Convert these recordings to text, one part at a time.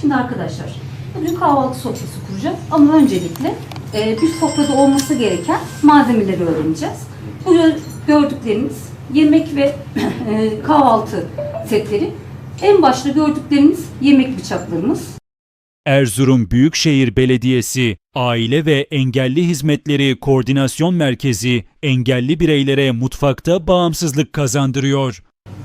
Şimdi arkadaşlar bugün kahvaltı sofrası kuracağız ama öncelikle e, bir sofrada olması gereken malzemeleri öğreneceğiz. Bu gö- gördükleriniz yemek ve e, kahvaltı setleri. En başta gördükleriniz yemek bıçaklarımız. Erzurum Büyükşehir Belediyesi Aile ve Engelli Hizmetleri Koordinasyon Merkezi engelli bireylere mutfakta bağımsızlık kazandırıyor.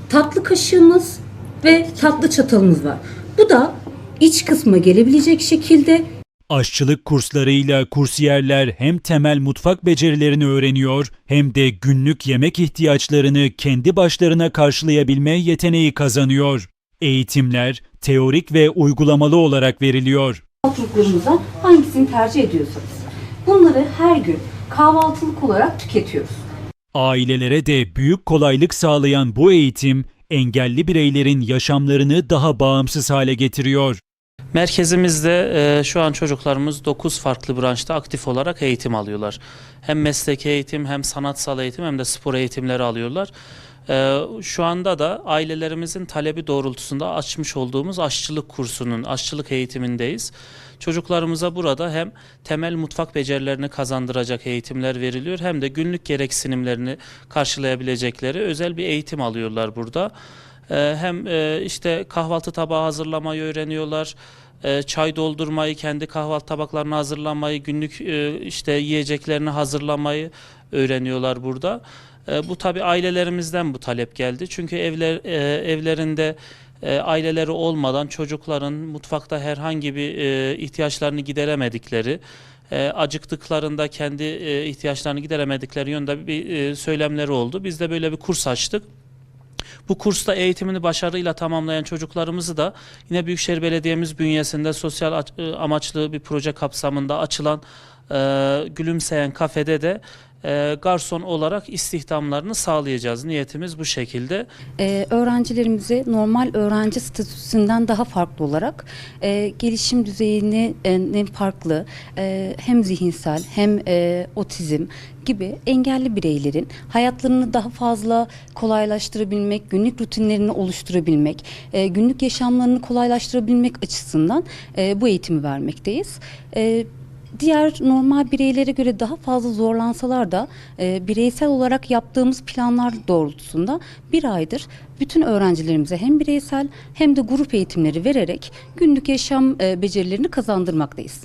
Tatlı kaşığımız ve tatlı çatalımız var. Bu da iç kısma gelebilecek şekilde Aşçılık kurslarıyla kursiyerler hem temel mutfak becerilerini öğreniyor hem de günlük yemek ihtiyaçlarını kendi başlarına karşılayabilme yeteneği kazanıyor. Eğitimler teorik ve uygulamalı olarak veriliyor. çocuklarımıza hangisini tercih ediyorsanız. Bunları her gün kahvaltılık olarak tüketiyoruz. Ailelere de büyük kolaylık sağlayan bu eğitim engelli bireylerin yaşamlarını daha bağımsız hale getiriyor. Merkezimizde e, şu an çocuklarımız 9 farklı branşta aktif olarak eğitim alıyorlar. Hem meslek eğitim hem sanatsal eğitim hem de spor eğitimleri alıyorlar. E, şu anda da ailelerimizin talebi doğrultusunda açmış olduğumuz aşçılık kursunun, aşçılık eğitimindeyiz. Çocuklarımıza burada hem temel mutfak becerilerini kazandıracak eğitimler veriliyor hem de günlük gereksinimlerini karşılayabilecekleri özel bir eğitim alıyorlar burada. Ee, Hem e, işte kahvaltı tabağı hazırlamayı öğreniyorlar. Ee, Çay doldurmayı, kendi kahvaltı tabaklarını hazırlamayı, günlük e, işte yiyeceklerini hazırlamayı öğreniyorlar burada. Ee, Bu tabi ailelerimizden bu talep geldi. Çünkü evler e, evlerinde e, aileleri olmadan çocukların mutfakta herhangi bir e, ihtiyaçlarını gideremedikleri, e, acıktıklarında kendi e, ihtiyaçlarını gideremedikleri yönde bir e, söylemleri oldu. Biz de böyle bir kurs açtık. Bu kursta eğitimini başarıyla tamamlayan çocuklarımızı da yine Büyükşehir Belediye'miz bünyesinde sosyal e, amaçlı bir proje kapsamında açılan e, Gülümseyen Kafede de e, garson olarak istihdamlarını sağlayacağız. Niyetimiz bu şekilde. Ee, öğrencilerimize normal öğrenci statüsünden daha farklı olarak e, gelişim düzeyini ne farklı e, hem zihinsel hem e, otizm gibi engelli bireylerin hayatlarını daha fazla kolaylaştırabilmek, günlük rutinlerini oluşturabilmek, e, günlük yaşamlarını kolaylaştırabilmek açısından e, bu eğitimi vermekteyiz. E, diğer normal bireylere göre daha fazla zorlansalar da e, bireysel olarak yaptığımız planlar doğrultusunda bir aydır bütün öğrencilerimize hem bireysel hem de grup eğitimleri vererek günlük yaşam e, becerilerini kazandırmaktayız.